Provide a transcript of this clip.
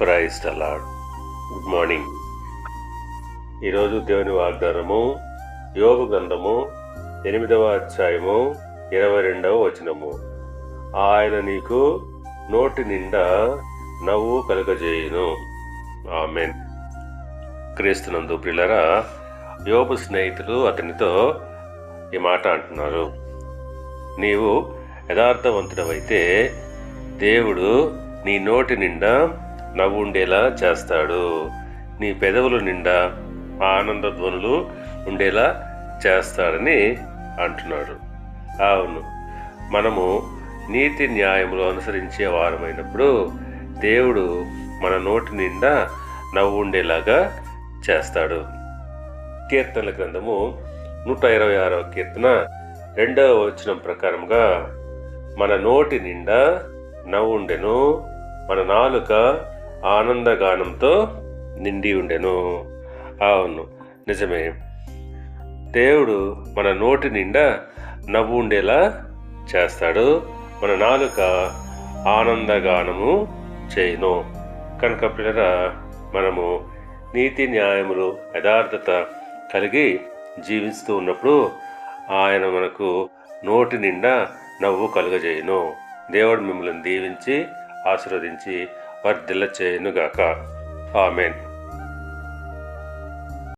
Praise అలాడ్ good morning. ఈరోజు దేవుని వాగ్దానము యోగ గ్రంథము ఎనిమిదవ అధ్యాయము ఇరవై రెండవ వచనము. ఆయన నీకు నోటి నిండా నవ్వు కలుగజేయును. ఆమెన్. క్రీస్తునందు ప్రిలరా యోబు స్నేహితులు అతనితో ఈ మాట అంటున్నారు. నీవు యథార్థవంతుడవైతే దేవుడు నీ నోటి నిండా నవ్వు ఉండేలా చేస్తాడు. నీ పెదవుల నిండా ఆనంద ధ్వనులు ఉండేలా చేస్తాడని అంటున్నాడు. అవును మనము నీతి న్యాయములు అనుసరించే వారమైనప్పుడు దేవుడు మన నోటి నిండా నవ్వు ఉండేలాగా చేస్తాడు. కీర్తనల గ్రంథము నూట ఇరవై ఆరవ కీర్తన రెండవ వచనం ప్రకారంగా మన నోటి నిండా నవ్వుండెను మన నాలుక ఆనందగానంతో నిండి ఉండెను. అవును నిజమే. దేవుడు మన నోటి నిండా నవ్వు ఉండేలా చేస్తాడు. మన నాలుక ఆనందగానము చేయను. కనుక పిల్లరా మనము నీతి న్యాయములు యథార్థత కలిగి జీవిస్తూ ఉన్నప్పుడు ఆయన మనకు నోటి నిండా నవ్వు కలుగజేయను. దేవుడు మిమ్మల్ని దీవించి ఆశీర్వదించి వర్ధిల్ల చేయనుగాక ఆమెన్.